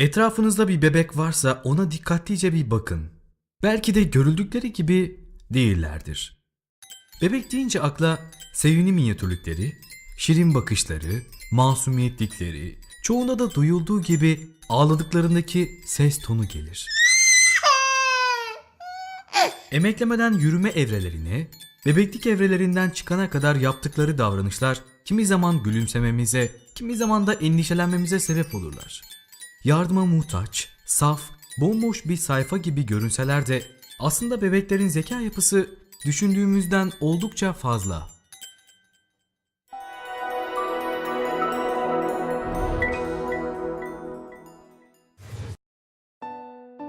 Etrafınızda bir bebek varsa ona dikkatlice bir bakın. Belki de görüldükleri gibi değillerdir. Bebek deyince akla sevimli minyatürlükleri, şirin bakışları, masumiyetlikleri, çoğunda da duyulduğu gibi ağladıklarındaki ses tonu gelir. Emeklemeden yürüme evrelerine, bebeklik evrelerinden çıkana kadar yaptıkları davranışlar kimi zaman gülümsememize, kimi zaman da endişelenmemize sebep olurlar. Yardıma muhtaç, saf, bomboş bir sayfa gibi görünseler de aslında bebeklerin zeka yapısı düşündüğümüzden oldukça fazla.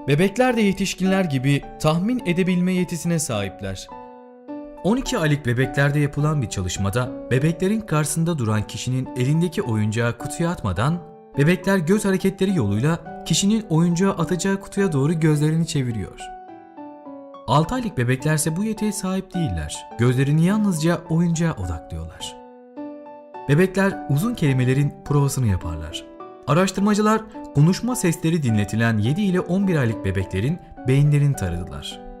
Bebekler de yetişkinler gibi tahmin edebilme yetisine sahipler. 12 aylık bebeklerde yapılan bir çalışmada bebeklerin karşısında duran kişinin elindeki oyuncağı kutuya atmadan bebekler göz hareketleri yoluyla kişinin oyuncağı atacağı kutuya doğru gözlerini çeviriyor. 6 aylık bebeklerse bu yetiye sahip değiller. Gözlerini yalnızca oyuncağa odaklıyorlar. Bebekler uzun kelimelerin provasını yaparlar. Araştırmacılar konuşma sesleri dinletilen 7 ile 11 aylık bebeklerin beyinlerini taradılar.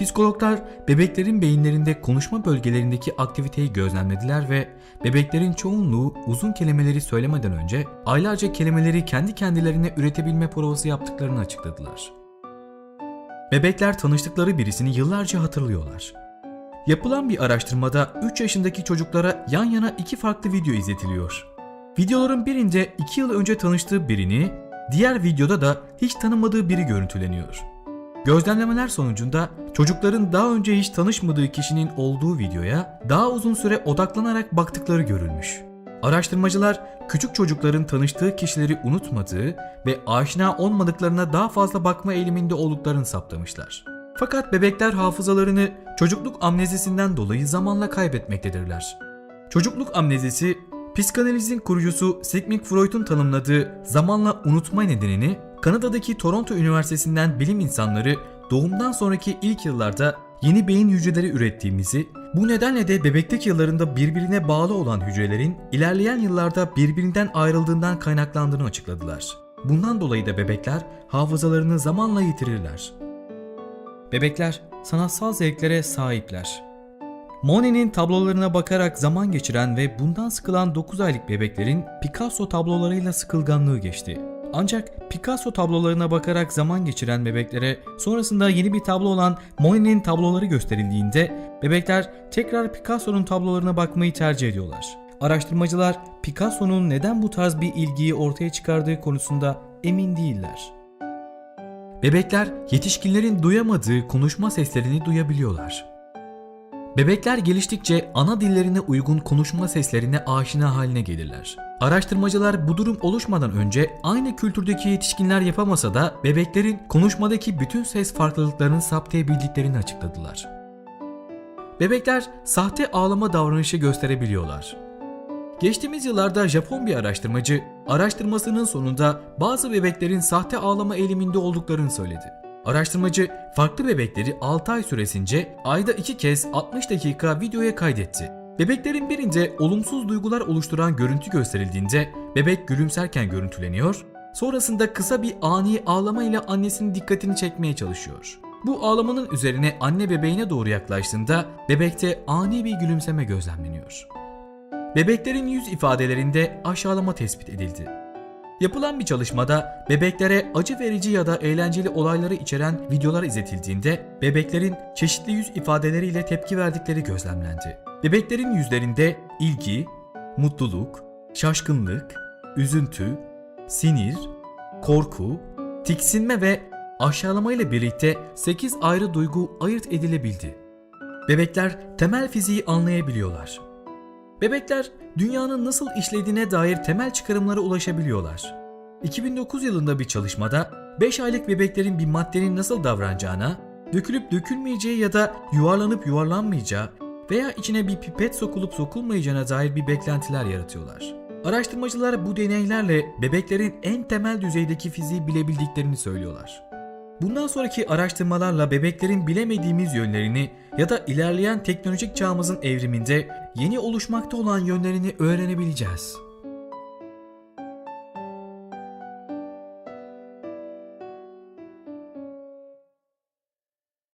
Psikologlar bebeklerin beyinlerinde konuşma bölgelerindeki aktiviteyi gözlemlediler ve bebeklerin çoğunluğu uzun kelimeleri söylemeden önce aylarca kelimeleri kendi kendilerine üretebilme provası yaptıklarını açıkladılar. Bebekler tanıştıkları birisini yıllarca hatırlıyorlar. Yapılan bir araştırmada 3 yaşındaki çocuklara yan yana iki farklı video izletiliyor. Videoların birinde 2 yıl önce tanıştığı birini, diğer videoda da hiç tanımadığı biri görüntüleniyor. Gözlemlemeler sonucunda çocukların daha önce hiç tanışmadığı kişinin olduğu videoya daha uzun süre odaklanarak baktıkları görülmüş. Araştırmacılar küçük çocukların tanıştığı kişileri unutmadığı ve aşina olmadıklarına daha fazla bakma eğiliminde olduklarını saptamışlar. Fakat bebekler hafızalarını çocukluk amnezisinden dolayı zamanla kaybetmektedirler. Çocukluk amnezisi, psikanalizin kurucusu Sigmund Freud'un tanımladığı zamanla unutma nedenini Kanada'daki Toronto Üniversitesi'nden bilim insanları doğumdan sonraki ilk yıllarda yeni beyin hücreleri ürettiğimizi, bu nedenle de bebeklik yıllarında birbirine bağlı olan hücrelerin ilerleyen yıllarda birbirinden ayrıldığından kaynaklandığını açıkladılar. Bundan dolayı da bebekler hafızalarını zamanla yitirirler. Bebekler sanatsal zevklere sahipler. Monet'in tablolarına bakarak zaman geçiren ve bundan sıkılan 9 aylık bebeklerin Picasso tablolarıyla sıkılganlığı geçti. Ancak Picasso tablolarına bakarak zaman geçiren bebeklere sonrasında yeni bir tablo olan Monet'in tabloları gösterildiğinde bebekler tekrar Picasso'nun tablolarına bakmayı tercih ediyorlar. Araştırmacılar Picasso'nun neden bu tarz bir ilgiyi ortaya çıkardığı konusunda emin değiller. Bebekler yetişkinlerin duyamadığı konuşma seslerini duyabiliyorlar. Bebekler geliştikçe ana dillerine uygun konuşma seslerine aşina haline gelirler. Araştırmacılar bu durum oluşmadan önce aynı kültürdeki yetişkinler yapamasa da bebeklerin konuşmadaki bütün ses farklılıklarını saptayabildiklerini açıkladılar. Bebekler sahte ağlama davranışı gösterebiliyorlar. Geçtiğimiz yıllarda Japon bir araştırmacı araştırmasının sonunda bazı bebeklerin sahte ağlama eğiliminde olduklarını söyledi. Araştırmacı farklı bebekleri 6 ay süresince ayda 2 kez 60 dakika videoya kaydetti. Bebeklerin birinde olumsuz duygular oluşturan görüntü gösterildiğinde bebek gülümserken görüntüleniyor, sonrasında kısa bir ani ağlama ile annesinin dikkatini çekmeye çalışıyor. Bu ağlamanın üzerine anne bebeğine doğru yaklaştığında bebekte ani bir gülümseme gözlemleniyor. Bebeklerin yüz ifadelerinde aşağılama tespit edildi. Yapılan bir çalışmada bebeklere acı verici ya da eğlenceli olayları içeren videolar izletildiğinde bebeklerin çeşitli yüz ifadeleriyle tepki verdikleri gözlemlendi. Bebeklerin yüzlerinde ilgi, mutluluk, şaşkınlık, üzüntü, sinir, korku, tiksinme ve aşağılama ile birlikte 8 ayrı duygu ayırt edilebildi. Bebekler temel fiziği anlayabiliyorlar. Bebekler dünyanın nasıl işlediğine dair temel çıkarımlara ulaşabiliyorlar. 2009 yılında bir çalışmada 5 aylık bebeklerin bir maddenin nasıl davranacağına, dökülüp dökülmeyeceği ya da yuvarlanıp yuvarlanmayacağı veya içine bir pipet sokulup sokulmayacağına dair bir beklentiler yaratıyorlar. Araştırmacılar bu deneylerle bebeklerin en temel düzeydeki fiziği bilebildiklerini söylüyorlar. Bundan sonraki araştırmalarla bebeklerin bilemediğimiz yönlerini ya da ilerleyen teknolojik çağımızın evriminde yeni oluşmakta olan yönlerini öğrenebileceğiz.